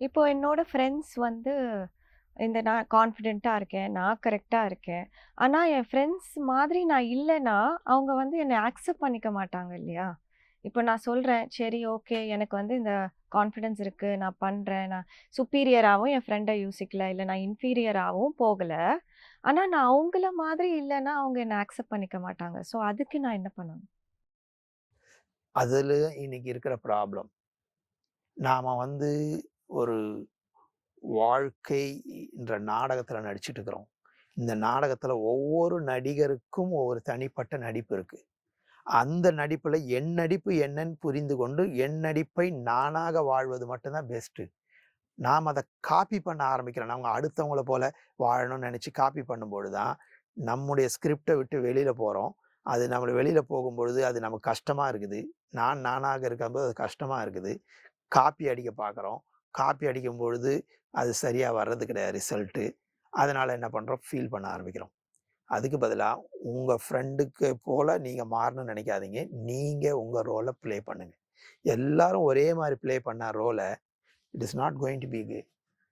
இப்போ என்னோட ஃப்ரெண்ட்ஸ் வந்து இந்த நான் கான்ஃபிடெண்ட்டாக இருக்கேன். நான் கரெக்டாக இருக்கேன். ஆனால் என் ஃப்ரெண்ட்ஸ் மாதிரி நான் இல்லைன்னா அவங்க வந்து என்னை அக்செப்ட் பண்ணிக்க மாட்டாங்க இல்லையா? இப்போ நான் சொல்கிறேன் சரி ஓகே எனக்கு வந்து இந்த கான்ஃபிடென்ஸ் இருக்குது நான் பண்ணுறேன் நான் சுப்பீரியராகவும் என் ஃப்ரெண்டை யோசிக்கல. இல்லை நான் இன்ஃபீரியராகவும் போகலை ஆனால் நான் அவங்கள மாதிரி இல்லைன்னா அவங்க என்னை அக்செப்ட் பண்ணிக்க மாட்டாங்க. ஸோ அதுக்கு நான் என்ன பண்ணணும்? அதில் இன்னைக்கு இருக்கிற ப்ராப்ளம். நாம வந்து ஒரு வாழ்க்கை என்ற நாடகத்தில் நடிச்சுட்டு இருக்கிறோம். இந்த நாடகத்தில் ஒவ்வொரு நடிகருக்கும் ஒவ்வொரு தனிப்பட்ட நடிப்பு இருக்கு. அந்த நடிப்பில் என் நடிப்பு என்னன்னு புரிந்து கொண்டு, என் நடிப்பை நானாக வாழ்வது மட்டும்தான் பெஸ்ட்டு. நாம் அதை காப்பி பண்ண ஆரம்பிக்கிறோம். நம்ம அடுத்தவங்கள போல் வாழணும்னு நினச்சி காப்பி பண்ணும்பொழுது தான், நம்முடைய ஸ்கிரிப்டை விட்டு வெளியில் போகிறோம் அது நம்மளை வெளியில் போகும்பொழுது, அது நமக்கு கஷ்டமாக இருக்குது. நான் நானாக இருக்கும்போது அது கஷ்டமாக இருக்குது. காப்பி அடிக்க பார்க்குறோம். காப்பி அடிக்கும் பொழுது, அது சரியாக வர்றது கிடையாது ரிசல்ட்டு. அதனால் என்ன பண்ணுறோம் ஃபீல் பண்ண ஆரம்பிக்கிறோம். அதுக்கு பதிலாக உங்கள் ஃப்ரெண்டுக்கு போல் நீங்கள் மாறணும்னு நினைக்காதீங்க நீங்கள் உங்கள் ரோலை ப்ளே பண்ணுங்கள் எல்லாரும் ஒரே மாதிரி ப்ளே பண்ண ரோலை it is not going to be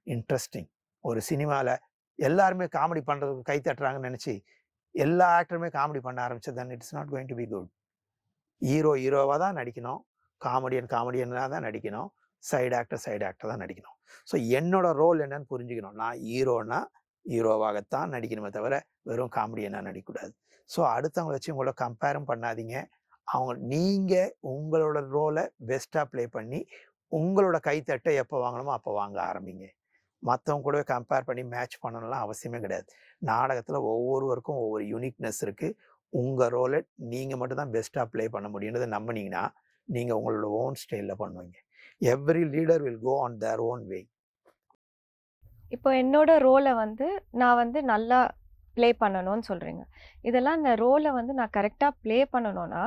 interesting ஒரு சினிமாவில் எல்லாருமே காமெடி பண்ணுறதுக்கு கை தட்டுறாங்கன்னு நினச்சி எல்லா ஆக்டருமே காமெடி பண்ண ஆரம்பிச்சது then it is not going to be good. Hero ஹீரோவாக தான் நடிக்கணும். காமெடியன் காமெடியனாக தான் நடிக்கணும். சைடு ஆக்டர் சைடு ஆக்டர் தான் நடிக்கணும். ஸோ என்னோட ரோல் என்னன்னு புரிஞ்சுக்கணும். நான் ஹீரோனா ஹீரோவாகத்தான் நடிக்கணுமே தவிர, வெறும் காமெடியனா நடிக்கக்கூடாது. ஸோ அடுத்தவங்கள வச்சு உங்களை கம்பேரும் பண்ணாதீங்க. அவங்க நீங்கள் உங்களோட ரோலை பெஸ்ட்டாக ப்ளே பண்ணி, உங்களோட கைத்தட்டை எப்போ வாங்கணுமோ அப்போ வாங்க ஆரம்பிங்க. மற்றவங்க கூடவே கம்பேர் பண்ணி மேட்ச் பண்ணணும்லாம் அவசியமே கிடையாது. நாடகத்தில் ஒவ்வொருவருக்கும் ஒவ்வொரு யூனிக்னெஸ் இருக்குது உங்கள் ரோலை நீங்கள் மட்டும்தான் பெஸ்ட்டாக ப்ளே பண்ண முடியுன்றதை நம்பினீங்கன்னா நீங்கள் உங்களோட ஓன் ஸ்டைலில் பண்ணுவீங்க. Every leader will go on their own way. இப்போ என்னோட ரோலை வந்து, நான் வந்து நல்லா ப்ளே பண்ணணும்னு சொல்கிறீங்க இதெல்லாம் இந்த ரோலை வந்து நான் கரெக்டாக ப்ளே பண்ணணும்னா,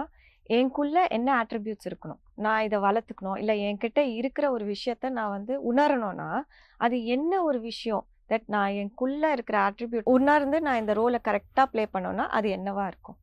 எனக்குள்ளே என்ன ஆட்ரிபியூட்ஸ் இருக்கணும்? நான் இதை வளர்த்துக்கணும். இல்லை என்கிட்ட இருக்கிற ஒரு விஷயத்த நான் வந்து உணரணும்னா, அது என்ன ஒரு விஷயம்? தட் நான் எனக்குள்ளே இருக்கிற அட்ரிபியூட் உணர்ந்து நான் இந்த ரோலை கரெக்டாக ப்ளே பண்ணோன்னா அது என்னவாக இருக்கும்?